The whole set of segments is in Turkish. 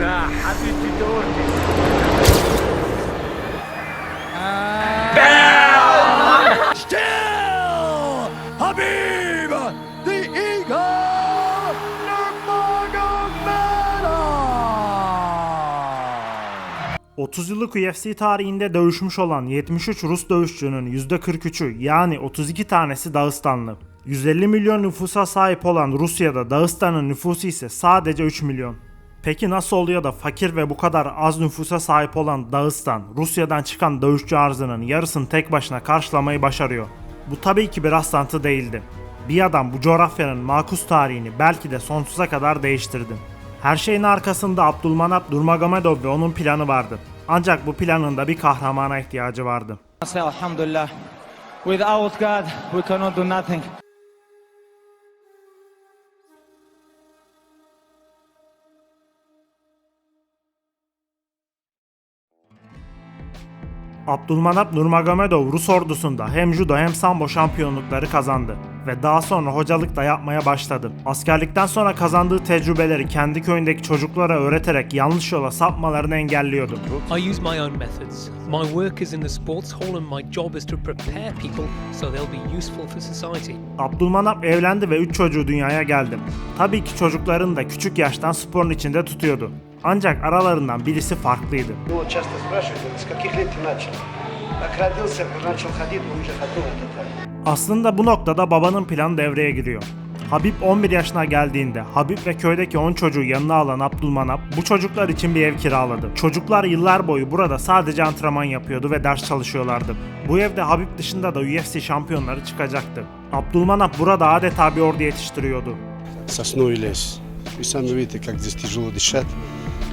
야, 아주 뒤쪽으로. 30 yıllık UFC tarihinde dövüşmüş olan 73 Rus dövüşçünün %43'ü yani 32 tanesi Dağıstanlı. 150 milyon nüfusa sahip olan Rusya'da Dağıstan'ın nüfusu ise sadece 3 milyon. Peki nasıl oluyor da fakir ve bu kadar az nüfusa sahip olan Dağıstan, Rusya'dan çıkan dövüşçü arzının yarısını tek başına karşılamayı başarıyor? Bu tabii ki bir rastlantı değildi. Bir adam bu coğrafyanın makus tarihini belki de sonsuza kadar değiştirdi. Her şeyin arkasında Abdülmanap Nurmagomedov ve onun planı vardı. Ancak bu planın da bir kahramana ihtiyacı vardı. say alhamdulillah without god we cannot do nothing Abdülmanap Nurmagomedov Rus ordusunda hem judo hem sambo şampiyonlukları kazandı ve daha sonra hocalık da yapmaya başladı. Askerlikten sonra kazandığı tecrübeleri kendi köyündeki çocuklara öğreterek yanlış yola sapmalarını engelliyordu. I use my own methods. My work is in the sports hall and my job is to prepare people so they'll be useful for society. Abdülmanap evlendi ve 3 çocuğu dünyaya geldi. Tabii ki çocuklarını da küçük yaştan sporun içinde tutuyordu. Ancak aralarından birisi farklıydı. Его часто спрашивают, говорят, с каких лет ты начал? Как родился, как начал ходить, он уже ходил этот так. Aslında bu noktada babanın planı devreye giriyor. Habib 11 yaşına geldiğinde Habib ve köydeki 10 çocuğu yanına alan Abdülmanap bu çocuklar için bir ev kiraladı. Çocuklar yıllar boyu burada sadece antrenman yapıyordu ve ders çalışıyorlardı. Bu evde Habib dışında da UFC şampiyonları çıkacaktı. Abdülmanap burada adeta bir ordu yetiştiriyordu. Сосновый лес. Вы сами видите, как здесь тяжело дышать.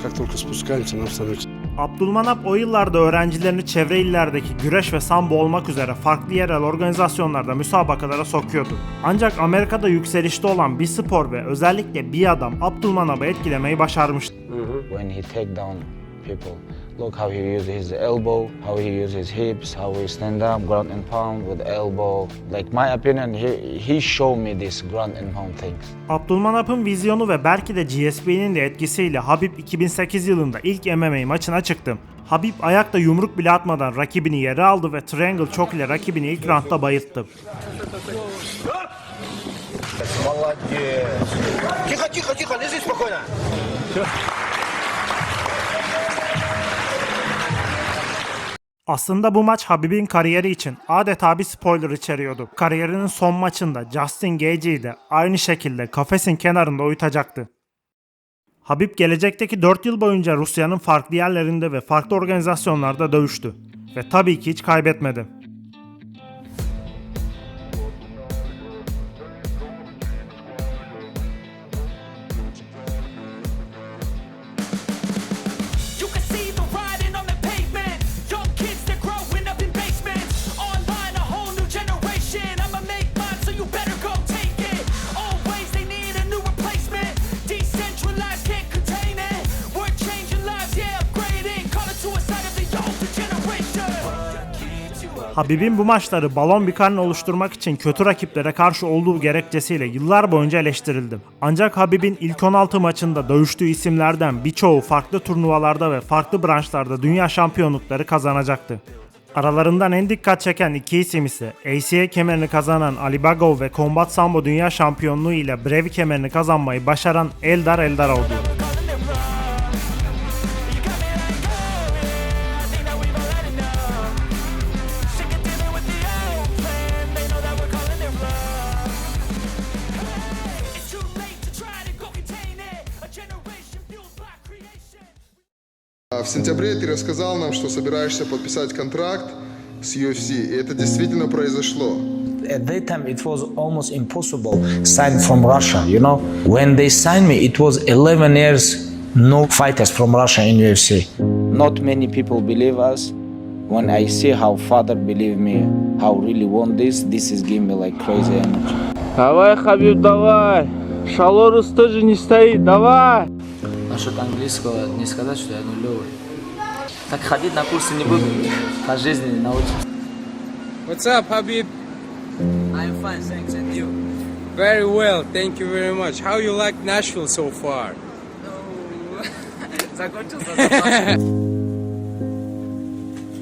Как только спускаемся, нам становится Abdülmanap o yıllarda öğrencilerini çevre illerdeki güreş ve sambo olmak üzere farklı yerel organizasyonlarda müsabakalara sokuyordu. Ancak Amerika'da yükselişte olan bir spor ve özellikle bir adam Abdülmanap'ı etkilemeyi başarmıştı. when he take down people. Look how he uses his elbow, how he uses his hips, how he stand up, ground and pound with elbow. Like my opinion, he he showed me this ground and pound things. Abdülmanap'ın vizyonu ve belki de GSP'nin de etkisiyle Habib 2008 yılında ilk MMA maçına çıktı. Habib ayakta yumruk bile atmadan rakibini yere aldı ve triangle choke ile rakibini ilk roundda bayılttı. Тихо, тихо, тихо, лежи спокойно. Aslında bu maç Habib'in kariyeri için adeta bir spoiler içeriyordu. Kariyerinin son maçında Justin Gage'i de aynı şekilde kafesin kenarında uyutacaktı. Habib gelecekteki 4 yıl boyunca Rusya'nın farklı yerlerinde ve farklı organizasyonlarda dövüştü. Ve tabii ki hiç kaybetmedi. Habib'in bu maçları balon bir karne oluşturmak için kötü rakiplere karşı olduğu gerekçesiyle yıllar boyunca eleştirildi. Ancak Habib'in ilk 16 maçında dövüştüğü isimlerden birçoğu farklı turnuvalarda ve farklı branşlarda dünya şampiyonlukları kazanacaktı. Aralarından en dikkat çeken iki isim ise ACA kemerini kazanan Ali Bagov ve Combat Sambo Dünya Şampiyonluğu ile Brevi kemerini kazanmayı başaran Eldar Eldarov'du. Calling В сентябре ты рассказал нам, что собираешься подписать контракт с UFC, и это действительно произошло. At that time, it was almost impossible sign from Russia. You know, when they signed me, it was 11 years no fighters from Russia in UFC. Not many people believe us. When I see how father believe me, how really want this, this is give me like crazy energy. давай хабиб давай шалорус тоже не стоит давай Насчет английского не сказать, что я нулевый. Так ходить на курсы не буду, по жизни научимся. What's up, Habib? I'm fine, thanks, and you? Very well, thank you very much. How you like Nashville so far? Закончился запас.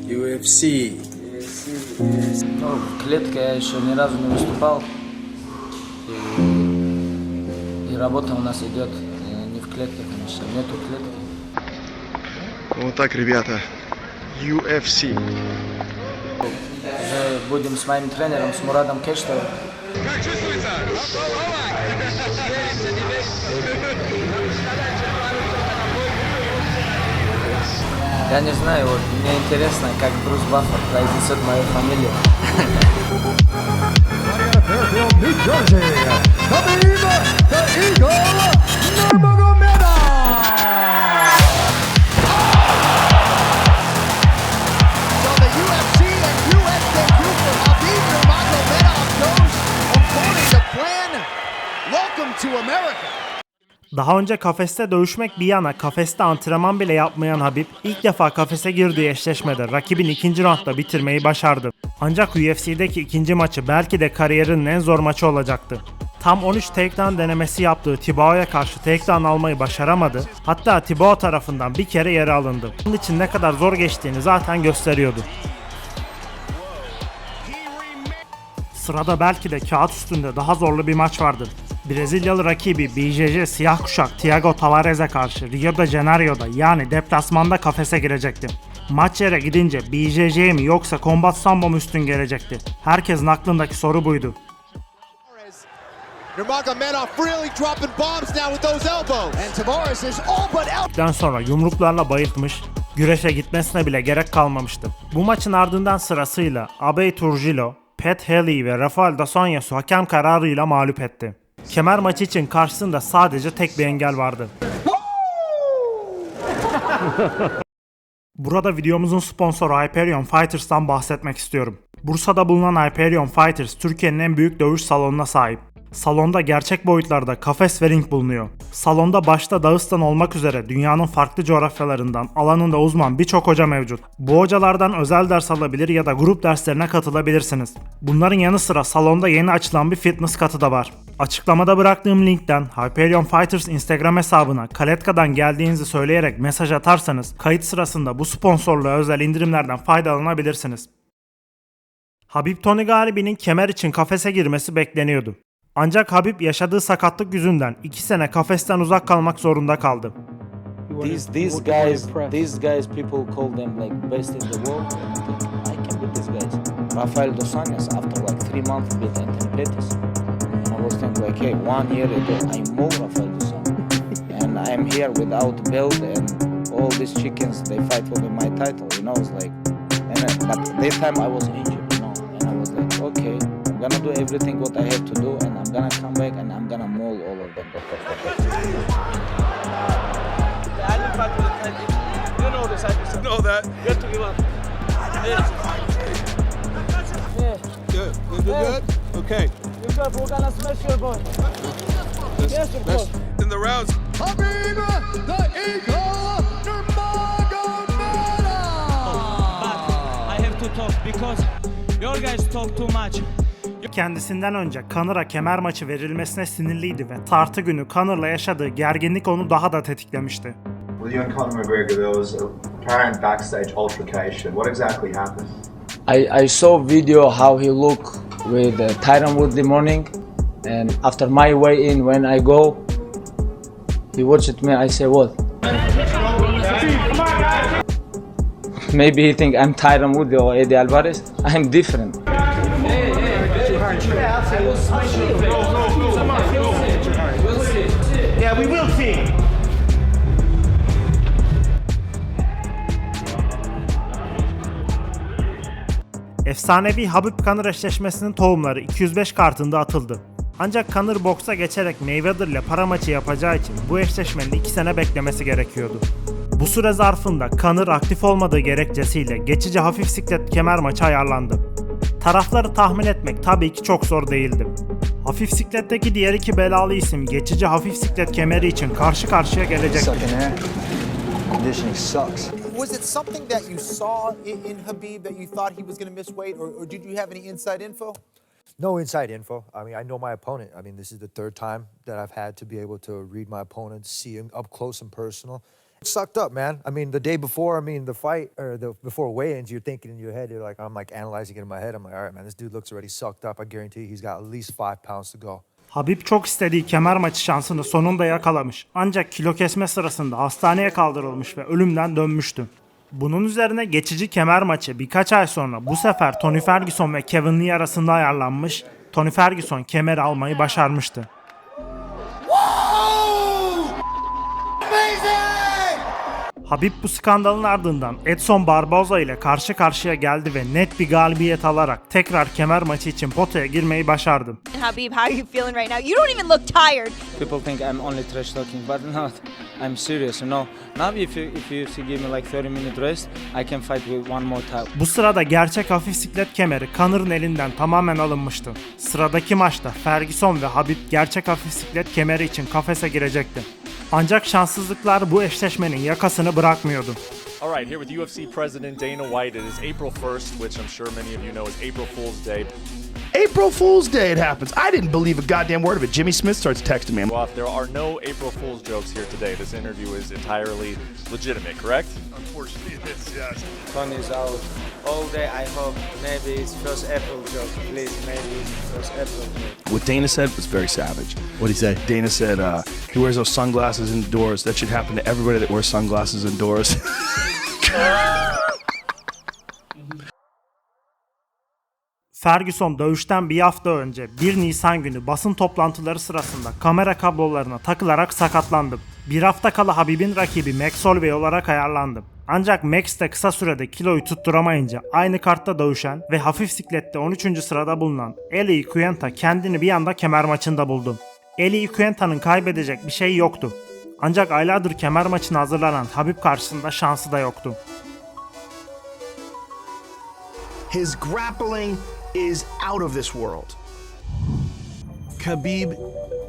UFC. Ну, в клетке я еще ни разу не выступал. И, и работа у нас идет клетке, конечно, нету клетки. Вот так, ребята. UFC. Уже будем с моим тренером, с Мурадом Кештовым. Я не знаю, вот мне интересно, как Брус Баффер произнесет мою фамилию. Daha önce kafeste dövüşmek bir yana kafeste antrenman bile yapmayan Habib ilk defa kafese girdiği eşleşmede rakibin ikinci roundda bitirmeyi başardı. Ancak UFC'deki ikinci maçı belki de kariyerinin en zor maçı olacaktı. Tam 13 takedown denemesi yaptığı Tibao'ya karşı takedown almayı başaramadı. Hatta Tibao tarafından bir kere yere alındı. Bunun için ne kadar zor geçtiğini zaten gösteriyordu. Sırada belki de kağıt üstünde daha zorlu bir maç vardır. Brezilyalı rakibi BJJ siyah kuşak Thiago Tavares'e karşı Rio de Janeiro'da yani deplasmanda kafese girecekti. Maç yere gidince BJJ mi yoksa Combat Sambo mu üstün gelecekti? Herkesin aklındaki soru buydu. Den sonra yumruklarla bayıltmış, güreşe gitmesine bile gerek kalmamıştı. Bu maçın ardından sırasıyla Abey Turgilo, Pat Haley ve Rafael Dos Anjos'u hakem kararıyla mağlup etti. Kemer maçı için karşısında sadece tek bir engel vardı. Burada videomuzun sponsoru Hyperion Fighters'tan bahsetmek istiyorum. Bursa'da bulunan Hyperion Fighters Türkiye'nin en büyük dövüş salonuna sahip. Salonda gerçek boyutlarda kafes ve ring bulunuyor. Salonda başta Dağıstan olmak üzere dünyanın farklı coğrafyalarından alanında uzman birçok hoca mevcut. Bu hocalardan özel ders alabilir ya da grup derslerine katılabilirsiniz. Bunların yanı sıra salonda yeni açılan bir fitness katı da var. Açıklamada bıraktığım linkten Hyperion Fighters Instagram hesabına Kaletka'dan geldiğinizi söyleyerek mesaj atarsanız kayıt sırasında bu sponsorluğa özel indirimlerden faydalanabilirsiniz. Habib Tony Galibi'nin kemer için kafese girmesi bekleniyordu. Ancak Habib yaşadığı sakatlık yüzünden 2 sene kafesten uzak kalmak zorunda kaldı. These these guys, these guys, people call them like best in the world. I can beat these guys. Rafael dos Anjos, after like three months, beat Anthony Pettis. And I was like, hey, one year ago, I know Rafael dos Anjos, and I'm here without belt, and all these chickens they fight for my title. You know, it's like, and then, but this time I was injured, you know, and I was like, okay, I'm gonna do everything what I have to do, and I'm gonna come back and I'm gonna maul all of them. You Know that. Good to give up. Good. Good, good, good. Okay. We're gonna smash your boy. Yes, of course. In the rounds. Habib the Eagle Nurmagomedov. I have to talk because your guys talk too much. Kendisinden önce Connor'a kemer maçı verilmesine sinirliydi ve tartı günü Connor'la yaşadığı gerginlik onu daha da tetiklemişti. With you and Conor McGregor, there was a apparent backstage altercation. What exactly happened? I, I saw video how he look with uh, Tyron Wood the morning, and after my way in when I go, he watched me. I say what? Maybe he think I'm Tyron Wood or Eddie Alvarez. I'm different. Yeah, we Efsanevi Habib Conor eşleşmesinin tohumları 205 kartında atıldı. Ancak Conor boksa geçerek Mayweather ile para maçı yapacağı için bu eşleşmenin 2 sene beklemesi gerekiyordu. Bu süre zarfında Conor aktif olmadığı gerekçesiyle geçici hafif siklet kemer maçı ayarlandı. Tarafları tahmin etmek tabii ki çok zor değildi. Hafif sikletteki diğer iki belalı isim geçici hafif siklet kemeri için karşı karşıya gelecekti. Was it something that you saw in, in Habib that you thought he was going to miss weight, or, or did you have any inside info? No inside info. I mean, I know my opponent. I mean, this is the third time that I've had to be able to read my opponent, see him up close and personal. It sucked up, man. I mean, the day before, I mean, the fight or the before weigh-ins, you're thinking in your head, you're like, I'm like analyzing it in my head. I'm like, all right, man, this dude looks already sucked up. I guarantee he's got at least five pounds to go. Habib çok istediği kemer maçı şansını sonunda yakalamış. Ancak kilo kesme sırasında hastaneye kaldırılmış ve ölümden dönmüştü. Bunun üzerine geçici kemer maçı birkaç ay sonra bu sefer Tony Ferguson ve Kevin Lee arasında ayarlanmış. Tony Ferguson kemeri almayı başarmıştı. Habib bu skandalın ardından Edson Barboza ile karşı karşıya geldi ve net bir galibiyet alarak tekrar kemer maçı için potaya girmeyi başardı. Habib, how are you feeling right now? You don't even look tired. People think I'm only trash talking, but not. I'm serious, you know. Now if you if you see give me like 30 minute rest, I can fight with one more time. Bu sırada gerçek hafif siklet kemeri Connor'ın elinden tamamen alınmıştı. Sıradaki maçta Ferguson ve Habib gerçek hafif siklet kemeri için kafese girecekti. Ancak şanssızlıklar bu eşleşmenin yakasını bırakmıyordu. All right, here with UFC President Dana White. It is April 1st, which I'm sure many of you know is April Fool's Day. April Fool's Day it happens. I didn't believe a goddamn word of it. Jimmy Smith starts texting me. Well, there are no April Fool's jokes here today. This interview is entirely legitimate, correct? Unfortunately, it is, yes. Tony's out all day. I hope maybe it's first April joke. Please, maybe it's first April joke. What Dana said was very savage. What did he say? Dana said uh, he wears those sunglasses indoors. That should happen to everybody that wears sunglasses indoors. Ferguson dövüşten bir hafta önce 1 Nisan günü basın toplantıları sırasında kamera kablolarına takılarak sakatlandı. Bir hafta kala Habib'in rakibi Max Holloway olarak ayarlandı. Ancak Max de kısa sürede kiloyu tutturamayınca aynı kartta dövüşen ve hafif siklette 13. sırada bulunan Eli Kuyenta kendini bir anda kemer maçında buldu. Eli Kuyenta'nın kaybedecek bir şey yoktu. Ancak aylardır kemer maçına hazırlanan Habib karşısında şansı da yoktu. His grappling is out of this world. Khabib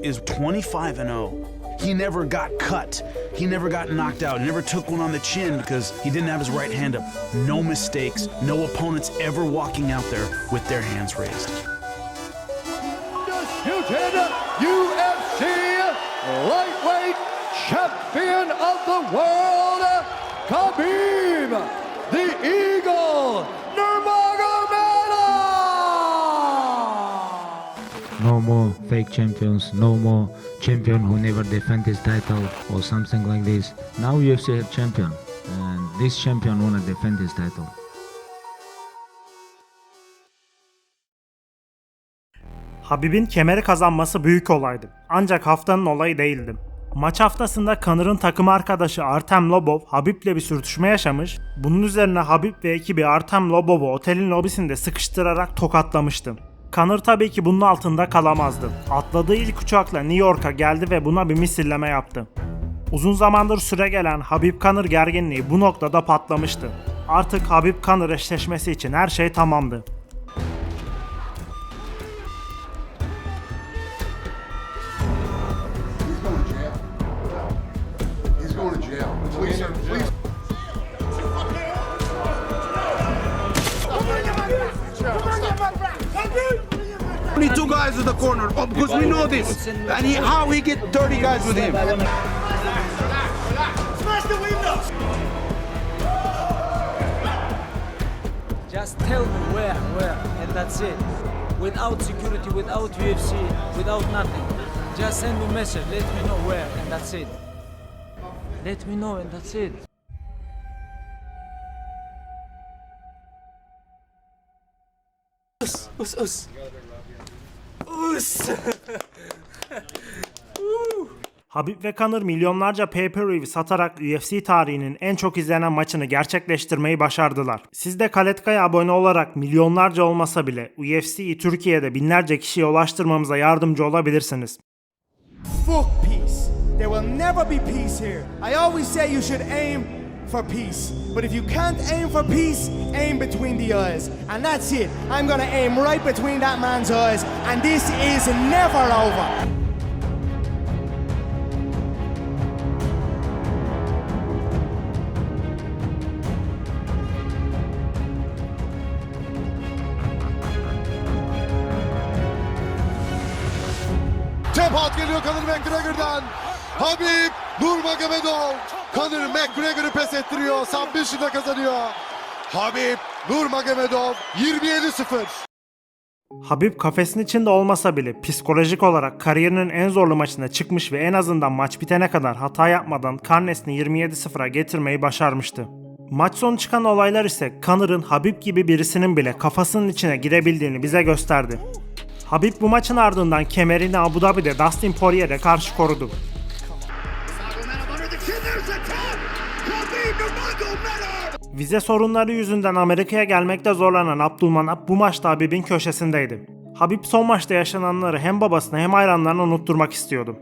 is 25 and 0. He never got cut. He never got knocked out. He never took one on the chin because he didn't have his right hand up. No mistakes. No opponents ever walking out there with their hands raised. Undisputed UFC lightweight champion of the world, more fake champions, no more champion who never defend his title or something like this. Now UFC have champion and this champion wanna defend his title. Habib'in kemeri kazanması büyük olaydı. Ancak haftanın olayı değildi. Maç haftasında Connor'ın takım arkadaşı Artem Lobov Habib'le bir sürtüşme yaşamış. Bunun üzerine Habib ve ekibi Artem Lobov'u otelin lobisinde sıkıştırarak tokatlamıştı. Conor tabii ki bunun altında kalamazdı. Atladığı ilk uçakla New York'a geldi ve buna bir misilleme yaptı. Uzun zamandır süre gelen Habib Conor gerginliği bu noktada patlamıştı. Artık Habib Conor eşleşmesi için her şey tamamdı. Corner oh, because we know this. And he, how he get 30 guys with him. Smash the windows! Just tell me where, where, and that's it. Without security, without UFC, without nothing. Just send me a message, let me know where, and that's it. Let me know, and that's it. Us, us, us. Us. Habib ve Conor milyonlarca pay-per-view satarak UFC tarihinin en çok izlenen maçını gerçekleştirmeyi başardılar. Siz de Kaletka'ya abone olarak milyonlarca olmasa bile UFC'yi Türkiye'de binlerce kişiye ulaştırmamıza yardımcı olabilirsiniz. Fuck peace. There will never be peace here. I always say you should aim for peace. But if you can't aim for peace, aim between the eyes. And that's it. I'm gonna aim right between that man's eyes. And this is never over. Knockout geliyor Conor McGregor'dan. Habib Nurmagomedov Conor McGregor'ı pes ettiriyor. Submission'da kazanıyor. Habib Nurmagomedov 27-0. Habib kafesin içinde olmasa bile psikolojik olarak kariyerinin en zorlu maçına çıkmış ve en azından maç bitene kadar hata yapmadan karnesini 27-0'a getirmeyi başarmıştı. Maç sonu çıkan olaylar ise Connor'ın Habib gibi birisinin bile kafasının içine girebildiğini bize gösterdi. Habib bu maçın ardından kemerini Abu Dhabi'de Dustin Poirier'e karşı korudu. Vize sorunları yüzünden Amerika'ya gelmekte zorlanan Abdulmanap bu maçta Habib'in köşesindeydi. Habib son maçta yaşananları hem babasına hem hayranlarına unutturmak istiyordu.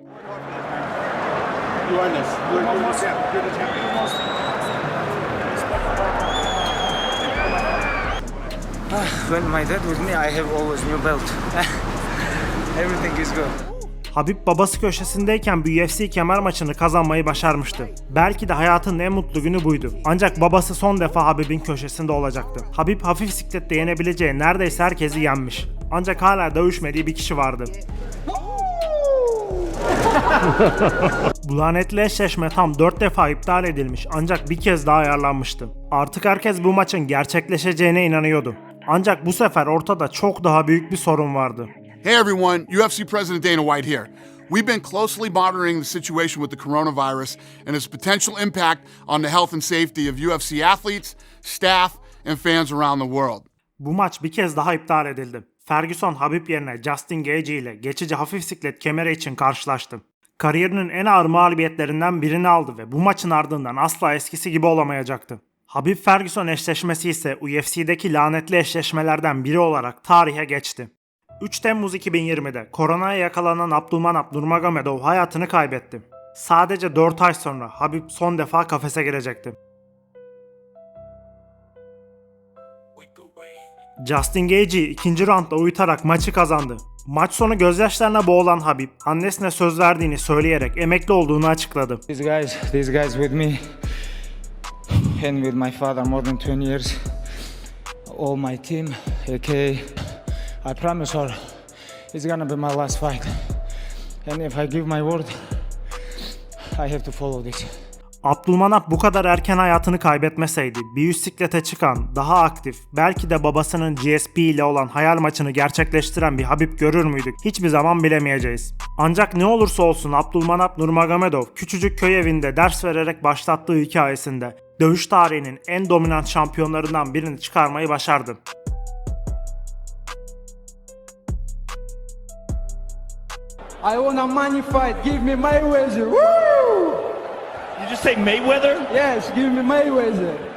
when my dad with me, I have always new belt. Everything is good. Habib babası köşesindeyken bir UFC kemer maçını kazanmayı başarmıştı. Belki de hayatının en mutlu günü buydu. Ancak babası son defa Habib'in köşesinde olacaktı. Habib hafif siklette yenebileceği neredeyse herkesi yenmiş. Ancak hala dövüşmediği bir kişi vardı. Bu lanetli eşleşme tam 4 defa iptal edilmiş ancak bir kez daha ayarlanmıştı. Artık herkes bu maçın gerçekleşeceğine inanıyordu. Ancak bu sefer ortada çok daha büyük bir sorun vardı. Hey everyone, UFC President Dana White here. We've been closely monitoring the situation with the coronavirus and its potential impact on the health and safety of UFC athletes, staff, and fans around the world. Bu maç bir kez daha iptal edildi. Ferguson Habib yerine Justin Gaethje ile geçici hafif siklet kemeri için karşılaştı. Kariyerinin en ağır mağlubiyetlerinden birini aldı ve bu maçın ardından asla eskisi gibi olamayacaktı. Habib Ferguson eşleşmesi ise UFC'deki lanetli eşleşmelerden biri olarak tarihe geçti. 3 Temmuz 2020'de koronaya yakalanan Abdulmanap Nurmagomedov hayatını kaybetti. Sadece 4 ay sonra Habib son defa kafese girecekti. Justin Gaethje ikinci roundda uyutarak maçı kazandı. Maç sonu gözyaşlarına boğulan Habib, annesine söz verdiğini söyleyerek emekli olduğunu açıkladı. These guys, these guys with me, and with my father more than 20 years. All my team, AK. I promise her it's gonna be my last fight. And if I give my word, I have to follow this. Abdulmanap bu kadar erken hayatını kaybetmeseydi bir üst siklete çıkan, daha aktif, belki de babasının GSP ile olan hayal maçını gerçekleştiren bir Habib görür müydük? Hiçbir zaman bilemeyeceğiz. Ancak ne olursa olsun Abdulmanap Nurmagomedov küçücük köy evinde ders vererek başlattığı hikayesinde dövüş tarihinin en dominant şampiyonlarından birini çıkarmayı başardı. I want a money fight. Give me Mayweather. Woo! You just say Mayweather? Yes, give me Mayweather.